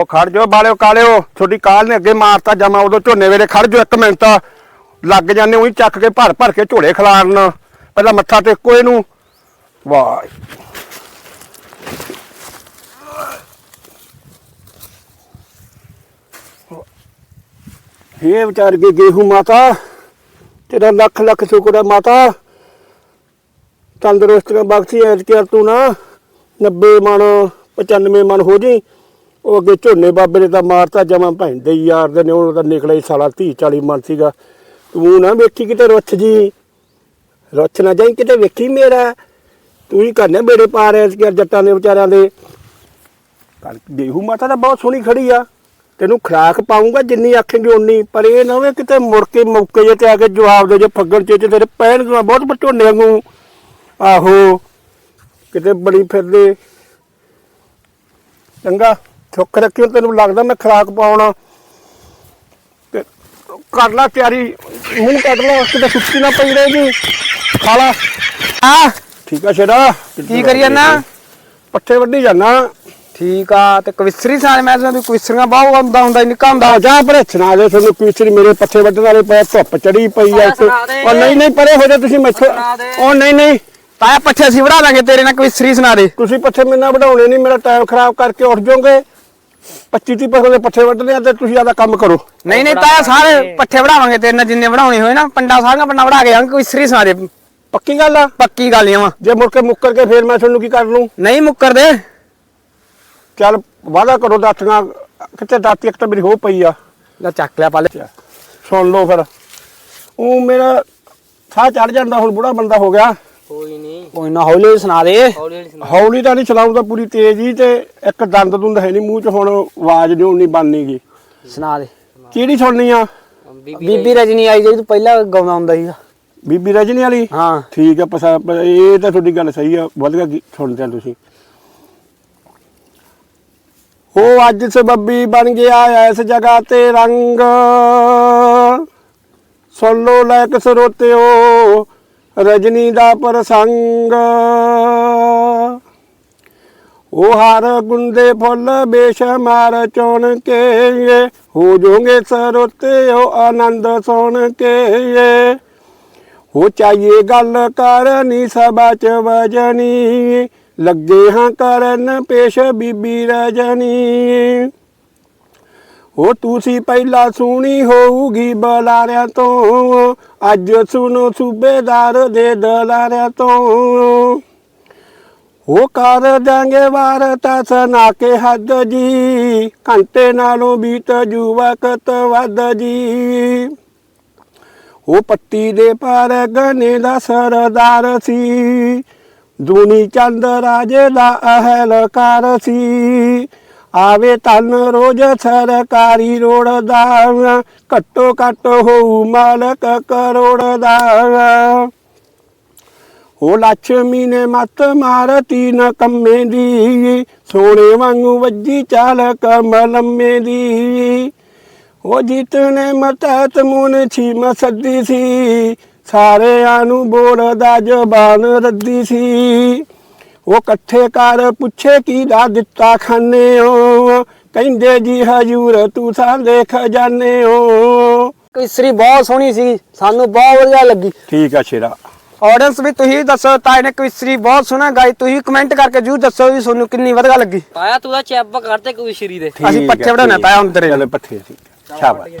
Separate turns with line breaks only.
ਉਹ ਖੜ ਜਾਓ ਬਾਲਿਓ ਕਾਲਿਓ, ਤੁਹਾਡੀ ਕਾਲ ਨੇ ਅੱਗੇ ਮਾਰਤਾ ਜਮਾ ਉਦੋਂ ਝੋਨੇ ਵੇਲੇ ਖੜ ਜਾਓ ਇੱਕ ਮਿੰਟ। ਲੱਗ ਜਾਂਦੇ ਉਹੀ ਚੱਕ ਕੇ ਭਰ ਭਰ ਕੇ ਝੋਲੇ ਖਿਲਾਰਨ। ਪਹਿਲਾਂ ਮੱਥਾ ਟੇਕੋ ਇਹਨੂੰ। ਵਾਹ। ਇਹ ਵਿਚਾਰ ਕੇ ਗੇਹੂ ਮਾਤਾ, ਤੇਰਾ ਲੱਖ ਲੱਖ ਸ਼ੁਕਰ ਹੈ ਮਾਤਾ। ਤੰਦਰੁਸਤ ਬਖਸ਼ੀ ਐਤ ਤੂੰ ਨਾ। 90 ਮਣ 95 ਮਣ ਹੋ ਜੀ ਉਹ ਅੱਗੇ ਝੋਨੇ ਬਾਬੇ ਨੇ ਤਾਂ ਮਾਰਤਾ, ਜਮਾ ਭੈਂਦੇ ਯਾਰ ਦੇ ਨੇ, ਉਹਨੂੰ ਤਾਂ ਨਿਕਲਿਆ ਹੀ ਸਾਲਾ 30 40 ਮਨ ਸੀਗਾ। ਤੂੰ ਨਾ ਵੇਖੀ ਕਿਤੇ ਰੁੱਛ ਜੀ। ਰੁੱਛ ਨਾ ਜਾਈ, ਕਿਤੇ ਵੇਖੀ ਮੇਰਾ। ਤੂੰ ਹੀ ਕਰਨੇ ਮੇਰੇ ਪਾ ਰਿਹਾ ਸੀ ਜੱਟਾਂ ਦੇ ਵਿਚਾਰਿਆਂ ਦੇ। ਕਣਕ ਗੇਹੂ ਮਾਤਾ ਤਾਂ ਬਹੁਤ ਸੋਹਣੀ ਖੜੀ ਆ। ਤੈਨੂੰ ਖਰਾਕ ਪਾਉਂਗਾ ਜਿੰਨੀ ਆਖੇਂਗੇ ਉਨੀ ਪਰ ਇਹ ਨਾ ਹੋਵੇ ਕਿਤੇ ਮੁੜ ਕੇ ਮੌਕੇ ਜੇ ਤੇ ਆ ਕੇ ਜਵਾਬ ਦੇ ਜੇ ਫੱਗਣ ਚ ਤੇਰੇ ਪੈਣ ਨੂੰ ਬਹੁਤ ਬਟੋਨੇ ਵਾਂਗੂ। ਆਹੋ, ਕਿਤੇ ਬੜੀ ਫਿਰਦੇ। ਚੰਗਾ। ਚੁੱਕ ਰੱਖਿਓ ਤੈਨੂੰ ਲੱਗਦਾ ਮੈਂ ਖਰਾਕ ਪਾਉਣਾ। ਤੇ ਕਰ ਲਾ ਤਿਆਰੀ ਮੂੰਹ ਕੱਢ ਲਾ ਕਿਤੇ ਸੁੱਤੀ ਨਾ ਪਈ ਰਹੇਗੀ। ਖਾ ਲਾ।
ਆ।
ਠੀਕ ਆ ਸ਼ੇਰਾ?
ਕੀ ਕਰੀ ਜਾਂਦਾ
ਪੱਠੇ ਵੱਢੀ ਜਾਣਾ
ਠੀਕ ਆ ਤੇ ਕਵਿਸਰੀ ਸਾਲ ਮੈਂ ਤੁਹਾਨੂੰ ਕਵਿਸਰੀਆਂ ਬਹੁਤ ਆਉਂਦਾ ਹੁੰਦਾ ਨਿੱਕਾ ਹੁੰਦਾ।
ਜਾ ਪਰੇ ਸੁਣਾ ਦੇ ਤੁਹਾਨੂੰ ਪੀਸਰੀ ਮੇਰੇ ਪੱਠੇ ਵੱਢਣ ਵਾਲੇ ਪਏ ਧੁੱਪ ਚੜੀ ਪਈ ਆ ਇੱਥੇ। ਉਹ ਨਹੀਂ ਨਹੀਂ ਪਰੇ ਹੋ ਜਾ ਤੁਸੀਂ ਮੈਥੋਂ। ਉਹ ਨਹੀਂ ਨਹੀਂ।
ਤਾਇਆ ਪੱਠੇ ਅਸੀਂ ਵੜਾ ਦਾਂਗੇ ਤੇਰੇ ਨਾਲ ਕਵਿਸਰੀ ਸੁਣਾ ਦੇ।
ਤੁਸੀਂ ਪੱਠੇ ਮੇਰੇ ਨਾਲ ਵਢਾਉਣੇ ਨਹੀਂ ਮੇਰਾ ਟਾਈਮ ਖਰਾਬ ਕਰਕੇ ਉੱਠ ਜਾਓਗੇ। 25 30 ਪੱਖੇ ਦੇ ਪੱਠੇ ਵੱਢਣੇ ਆ ਤੇ ਤੁਸੀਂ ਆਦਾ ਕੰਮ ਕਰੋ।
ਨਹੀਂ ਨਹੀਂ ਤਾਇਆ ਸਾਰੇ ਪੱਠੇ ਵੜਾਵਾਂਗੇ ਤੇਰੇ ਨਾਲ ਜਿੰਨੇ ਵੜਾਉਣੇ ਹੋਏ ਨਾ ਪੰਡਾ ਸਾਰੀਆਂ ਪੰਡਾ ਵੜਾ ਕੇ ਆਂਗੇ ਕਵਿਸਰੀ ਸੁਣਾ ਦੇ।
ਪੱਕੀ ਗੱਲ ਆ?
ਪੱਕੀ ਗੱਲ ਆ
ਜੇ ਮੁੜ ਕੇ ਮੁੱਕਰ ਕੇ ਫੇਰ ਮੈਂ ਤੁਹਾਨੂੰ ਕੀ ਕਰ ਲੂੰ
ਨਹੀਂ ਮੁੱਕਰ ਦੇ।
ਚੱਲ ਵਾਦਾ ਕਰੋ ਦਾਤੀਆਂ ਕਿਤੇ ਦਾਤੀ ਇੱਕ ਤਾਂ ਮੇਰੀ ਹੋ ਪਈ ਆ।
ਲੈ ਚੱਕ ਲਿਆ ਪਾਲੇ।
ਸੁਣ ਲਓ ਫਿਰ। ਉਹ ਮੇਰਾ ਸਾਹ ਚੜ ਜਾਂਦਾ ਹੁਣ ਬੁੜਾ ਬੰਦਾ ਹੋ ਗਿਆ।
ਕੋਈ ਨਹੀਂ
ਕੋਈ ਨਾ ਹੌਲੀ ਹੌਲੀ ਸੁਣਾ ਦੇ।
ਹੌਲੀ ਹੌਲੀ ਸੁਣਾ
ਹੌਲੀ ਤਾਂ ਨਹੀਂ ਚਲਾਉਂਦਾ ਪੂਰੀ ਤੇਜ਼ ਹੀ ਤੇ ਇੱਕ ਦੰਦ ਦੁੰਦ ਹੈ ਨਹੀਂ ਮੂੰਹ 'ਚ ਹੁਣ ਆਵਾਜ਼ ਨਹੀਂ ਉਨੀ ਬਣਨੀਗੀ
ਸੁਣਾ ਦੇ।
ਕਿਹੜੀ ਸੁਣਨੀ ਆ?
ਬੀਬੀ
ਬੀਬੀ ਰਜਨੀ ਆਈ ਜਿਹੜੀ ਤੂੰ ਪਹਿਲਾਂ ਗਾਉਂਦਾ ਹੁੰਦਾ ਸੀਗਾ।
ਬੀਬੀ ਰਜਨੀ ਵਾਲੀ?
ਹਾਂ।
ਠੀਕ ਆ ਪਸਾ ਇਹ ਤਾਂ ਤੁਹਾਡੀ ਗੱਲ ਸਹੀ ਆ ਵਧੀਆ ਸੁਣਦੇ ਆ ਤੁਸੀਂ। ਉਹ ਅੱਜ ਸਬੱਬੀ ਬਣ ਗਿਆ ਇਸ ਜਗ੍ਹਾ ਤੇ ਰੰਗ। ਸੁਣ ਲੋ ਲੈਕ ਸਰੋਤਿਓ। ਰਜਨੀ ਦਾ ਪ੍ਰਸੰਗ। ਉਹ ਹਰ ਗੁੰਦੇ ਫੁੱਲ ਬੇਸ਼ਮਾਰ ਚੁਣ ਕੇ ਹੋ ਜੋਗੇ ਸਰੋਤੇ ਸਰੋਤਿਓ ਆਨੰਦ ਸੁਣ ਕੇ ਹੋ ਚਾਹੀਏ ਗੱਲ ਕਰਨੀ, ਸਭਾ ਚ ਵਜਨੀ। ਲੱਗੇ ਹਾਂ ਕਰਨ, ਪੇਸ਼ ਬੀਬੀ ਰਜਨੀ। ਹੋ ਤੁਸੀਂ ਪਹਿਲਾਂ ਸੁਣੀ ਹੋਊਗੀ ਬਲਾਰਿਆਂ ਤੋਂ, ਅੱਜ ਸੁਣੋ ਸੂਬੇਦਾਰ ਦੇ ਦਲਾਰਿਆਂ ਤੋਂ। ਉਹ ਕਰ ਦਾਂਗੇ ਵਾਰਤਾ ਸੁਣਾ ਕੇ ਹੱਦ ਜੀ, ਘੰਟੇ ਨਾਲੋਂ ਬੀਤ ਜੂ ਵੱਧ ਜੀ। ਉਹ ਪੱਤੀ ਦੇ ਪਰ ਗਨੇ ਦਾ ਸਰਦਾਰ ਸੀ, ਦੂਨੀ ਚੰਦ ਰਾਜੇ ਦਾ ਅਹਲਕਾਰ ਸੀ। ਆਵੇ ਤਨ ਰੋਜ਼ ਸਰਕਾਰੀ ਰੋੜ ਦਾ ਘੱਟੋ ਘੱਟ ਹੋਊ ਮਾਲਕ ਕਰੋੜ ਦਾ ਉਹ ਲక్ష్ਮੀ ਨੇ ਮਤ ਮਾਰਤੀ ਨ ਕੰਮੇ ਦੀ, ਸੋਨੇ ਵਾਂਗੂ ਵੱਜੀ ਚਾਲ ਕਮਲੰਮੇ ਦੀ। ਉਹ ਜਿਤਨੇ ਮਤਤ ਮੁਨ ਛੀ ਸੱਦੀ ਸੀ, ਸਾਰਿਆਂ ਨੂੰ ਬੋਲਦਾ ਜ਼ਬਾਨ ਰੱਦੀ ਸੀ। ਉਹ ਇਕੱਠੇ ਕਰ ਪੁੱਛੇ ਕੀ ਦਾ ਦਿੱਤਾ ਖਾਨੇਓ। ਕਹਿੰਦੇ ਜੀ ਹਜੂਰ ਤੂੰ ਸਾਡੇ ਖਜ਼ਾਨੇ ਹੋ
ਕਵਿਸਰੀ ਬਹੁਤ ਸੋਹਣੀ ਸੀ ਸਾਨੂੰ ਬਹੁਤ ਵਧੀਆ ਲੱਗੀ।
ਠੀਕ ਆ ਸ਼ੇਰਾ।
ਆਡੀਅנס ਵੀ ਤੁਸੀਂ ਦੱਸੋ ਤਾਏ ਨੇ ਕਵਿਸਰੀ ਬਹੁਤ ਸੋਹਣਾ ਗਾਈ ਤੁਸੀਂ ਕਮੈਂਟ ਕਰਕੇ ਜਰੂਰ ਦੱਸੋ ਵੀ ਤੁਹਾਨੂੰ ਕਿੰਨੀ ਵਧੀਆ ਲੱਗੀ।
ਤਾਇਆ ਤੂੰ ਦਾ ਚੈੱਪ ਕਰਦੇ ਕੋਈ ਸ਼ਰੀ ਦੇ।
ਅਸੀਂ ਪੱਠੇ ਵਢਾਉਣਾ ਤਾਇਆ ਹੁਣ ਤੇਰੇ।
ਚਲੋ ਪੱਠੇ ਸੀ ਸ਼ਾਬਾਸ਼।